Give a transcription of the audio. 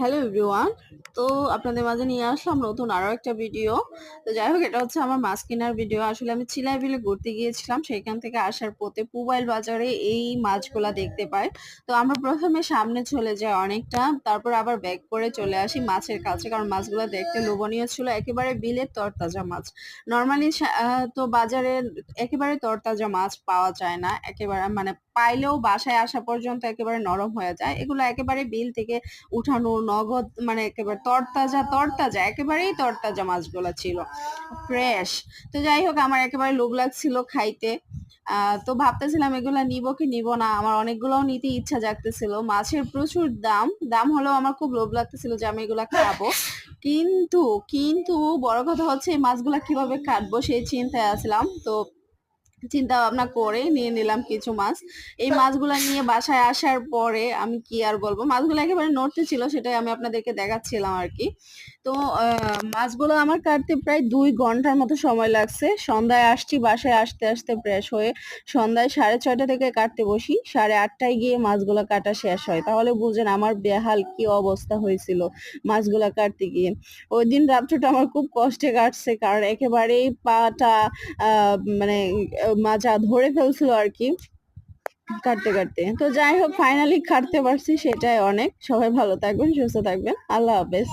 Hello everyone. তো আপনাদের মাঝে নিয়ে আসলাম নতুন আরও একটা ভিডিও। তো যাই হোক, এটা হচ্ছে আমার মাছ কেনার ভিডিও। আসলে আমি চিলাই বিলে ঘুরতে গিয়েছিলাম, সেখান থেকে আসার পথে পুবাইল বাজারে এই মাছগুলা দেখতে পাই। তো আমরা প্রথমে সামনে চলে যাই অনেকটা, তারপর আবার ব্যাক করে চলে আসি মাছের কাছে, কারণ মাছগুলো দেখতে লোভনীয় ছিল, একেবারে বিলের তরতাজা মাছ। নর্মালি তো বাজারে একেবারে তরতাজা মাছ পাওয়া যায় না, একেবারে মানে পাইলেও বাসায় আসা পর্যন্ত একেবারে নরম হয়ে যায়। এগুলো একেবারে বিল থেকে উঠানো নগদ মানে একেবারে তরতাজা তরতাজা, একেবারেই তরতাজা মাছগুলা ছিল। ফ্রেশ তো যাই হোক, আমার একেবারে লোভ লাগছিল খাইতে। তো ভাবতেছিলাম এগুলা নিব কি নিব না? আমার অনেকগুলোও নিতে ইচ্ছা জাগতেছিল। মাছের প্রচুর দাম। দাম হলেও আমার খুব লোভ লাগতেছিল যে আমি এগুলা খাব। কিন্তু কিন্তু বড় কথা হচ্ছে এই মাছগুলা কীভাবে কাটবো সেই চিন্তায় আসলাম তো চিন্তা ভাবনা করে নিয়ে নিলাম কিছু মাছ। এই মাছগুলা নিয়ে বাসায় আসার পরে আমি কি আর বলব? মাছগুলো একেবারে নড়তে ছিল, সেটাই আমি আপনাদেরকে দেখাচ্ছিলাম আর কি। তো মাছগুলো আমার কাটতে প্রায় দুই ঘণ্টার মতো সময় লাগছে। সন্ধ্যায় আসছি, বাসায় আসতে আসতে ফ্রেশ হয়ে সন্ধ্যায় সাড়ে ছয়টা থেকে কাটতে বসি। সাড়ে আটটায় গিয়ে মাছগুলো কাটা শেষ হয়। তাহলে বুঝেন আমার বেহাল কি অবস্থা হয়েছিল মাছগুলো কাটতে গিয়ে। ওই দিন রাত্রটা আমার খুব কষ্টে কাটছে, কারণ একেবারেই পাটা মানে মাজা ধরে ফেলছিল আর কি, কাটতে কাটতে। তো যাই হোক ফাইনালি কাটতে পারছি, সেটাই অনেক। সবাই ভালো থাকবেন, সুস্থ থাকবেন। আল্লাহ হাফেজ।